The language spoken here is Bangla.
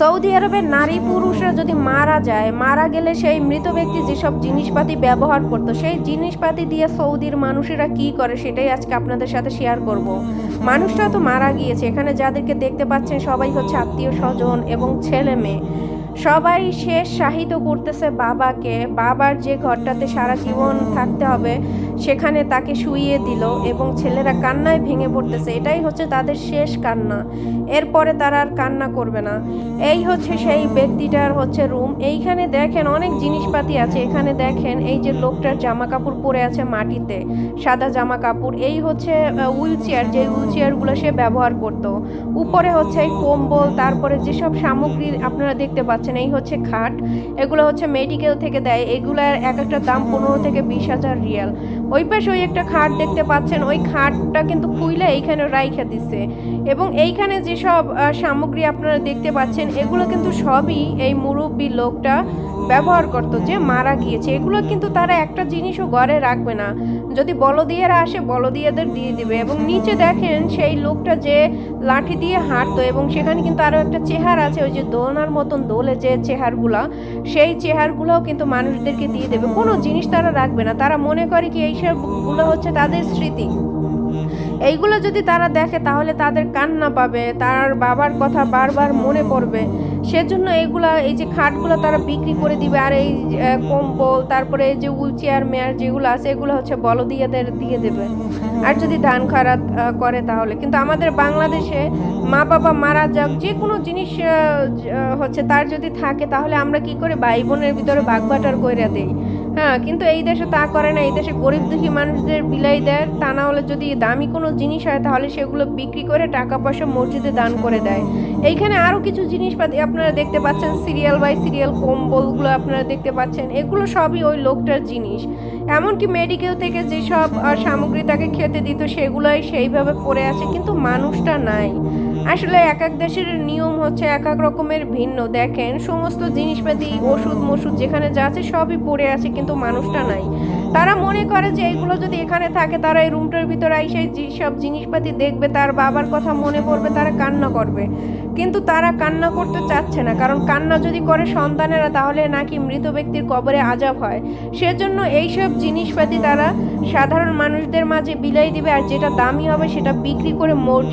সৌদি আরবের নারী পুরুষরা যদি মারা যায়, মারা গেলে সেই মৃত ব্যক্তি যেসব জিনিসপাতি ব্যবহার করতো, সেই জিনিসপাতি দিয়ে সৌদির মানুষেরা কি করে সেটাই আজকে আপনাদের সাথে শেয়ার করব। মানুষটা তো মারা গিয়েছে, এখানে যাদেরকে দেখতে পাচ্ছেন সবাই হচ্ছে আত্মীয় স্বজন এবং ছেলে মেয়ে। সবাই শেষ সাহিত্য করতেছে বাবাকে, বাবার যে ঘরটাতে সারা জীবন থাকতে হবে সেখানে তাকে শুইয়ে দিল এবং ছেলেরা কান্নায় ভেঙে পড়তেছে। এটাই হচ্ছে তাদের শেষ কান্না। এরপরে তারা আর কান্না করবে না। এই হচ্ছে সেই ব্যক্তিটার হচ্ছে রুম। এইখানে দেখেন অনেক জিনিসপাতি আছে। এখানে দেখেন এই যে লোকটার জামা কাপড় পরে আছে মাটিতে, সাদা জামা কাপড় এই হচ্ছে হুইল চেয়ার যে হুইল চেয়ারগুলো সে ব্যবহার করতো। উপরে হচ্ছে এই কম্বল, তারপরে যেসব সামগ্রী আপনারা দেখতে পাচ্ছেন, এই হচ্ছে খাট। এগুলো হচ্ছে মেডিকেল থেকে দেয়। এগুলার এক একটা দাম পনেরো থেকে বিশ হাজার রিয়াল। ওই পাশে ওই একটা খাট দেখতে পাচ্ছেন, ওই খাটটা কিন্তু খুইলে এইখানে রাইখা দিছে। এবং এইখানে যেসব সামগ্রী আপনারা দেখতে পাচ্ছেন, এগুলো কিন্তু সবই এই মুরব্বী লোকটা ব্যবহার করতো যে মারা গিয়েছে, এগুলো কিন্তু তারা একটা জিনিসও ঘরে রাখবে না। যদি বলদিয়ারা আসে, বলদিয়াদের দিয়ে দিবে এবং নিচে দেখেন সেই লোকটা যে লাঠি দিয়ে হাঁটতো এবং সেখানে কিন্তু আরও একটা চেহার আছে, ওই যে দোলনার মতন দোলে যে চেহারগুলা, সেই চেহারগুলোও কিন্তু মানুষদেরকে দিয়ে দেবে। কোনো জিনিস তারা রাখবে না। তারা মনে করে কি এইসবগুলো হচ্ছে তাদের স্মৃতি। এইগুলো যদি তারা দেখে, তাহলে তাদের কান্না পাবে। তার বাবার কথা বারবার মনে পড়বে। সেজন্য এইগুলা, এই যে খাটগুলো তারা বিক্রি করে দিবে, আর এই কম্বল, তারপরে এই যে হুইল চেয়ার মেয়ার যেগুলো আছে, এগুলো হচ্ছে বলদিয়াদের দিয়ে দেবে। আর যদি ধান খারাপ করে তাহলে। কিন্তু আমাদের বাংলাদেশে মা বাবা মারা যাক, যে কোনো জিনিস হচ্ছে তার যদি থাকে, তাহলে আমরা কি করে ভাই বোনের ভিতরে ভাগবাটার কইরা দেই? হ্যাঁ কিন্তু এই দেশে তা করে না। এই দেশে গরিব দুঃখী মানুষদের বিলাই দেয়। তা না হলে যদি দামি কোনো জিনিস হয়, তাহলে সেগুলো বিক্রি করে টাকা পয়সা মসজিদে দান করে দেয়। এইখানে আরও কিছু জিনিসপাতি আপনারা দেখতে পাচ্ছেন। সিরিয়াল বাই সিরিয়াল, কম্বলগুলো আপনারা দেখতে পাচ্ছেন। এগুলো সবই ওই লোকটার জিনিস। এমনকি মেডিকেল থেকে যেসব সামগ্রী তাকে খেতে দিত, সেগুলোই সেইভাবে পড়ে আছে। কিন্তু মানুষটা নাই। আসলে এক এক দেশের নিয়ম হচ্ছে এক এক রকমের ভিন্ন। দেখেন, সমস্ত জিনিসপাতি, ওষুধ মষুধ যেখানে যা আছে সবই পড়ে আছে, কিন্তু মানুষটা নাই। তারা মনে করে যে এগুলো যদি এখানে থাকে, তারা এই রুমটার ভিতরে এসে সব জিনিসপাতি দেখবে, তার বাবার কথা মনে পড়বে, তারা কান্না করবে। কিন্তু তারা কান্না করতে চাচ্ছে না, কারণ কান্না যদি করে সন্তানেরা, তাহলে নাকি মৃত ব্যক্তির কবরে আজাব হয়। সেজন্য এইসব জিনিসপাতি তারা সাধারণ মানুষদের মাঝে বিলাই দিবে, আর যেটা দামি হবে, সেটা বিক্রি করে মসজিদ